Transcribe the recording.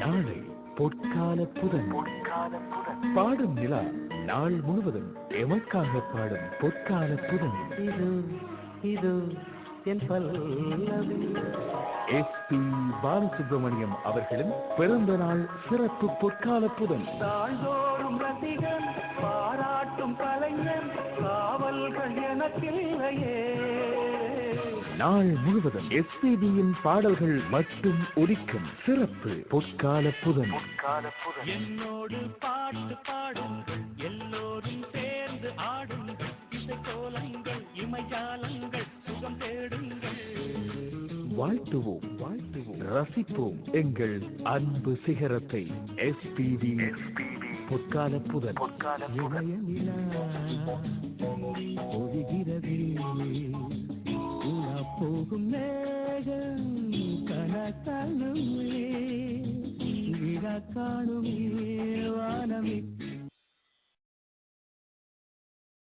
நாளை பொற்கால புதன். பாடும் நிலா நாள் முழுவதும் எமக்காக பாடும் பொற்கால புதன். இது இது என் பல்லவி. எஸ் பி பாலசுப்ரமணியம் அவர்களின் பிறந்த நாள் சிறப்பு பொற்கால புதன். தாழ்ந்தோறும் ரசிகன் பாராட்டும் கலைஞன் காவல்கள் எனக்கில்லையே. நாள் முழுவதும் எஸ்பிபியின் பாடல்கள் மட்டும் ஒலிக்கும் சிறப்பு பொற்கால புதன். என்னோடு பாட்டு பாடுங்கள் எல்லோரும் சேர்ந்து இசை கோலங்கள் இமைஜாலங்கள் சுகம் தேடுங்கள். வாழ்த்துவோம் வாழ்த்துவோம் ரசிப்போம் எங்கள் அன்பு சிகரத்தை. எஸ்பிபி பொற்கால புதன். இளைய நிலா மேகம் கனத்தாலும் விழா காணும்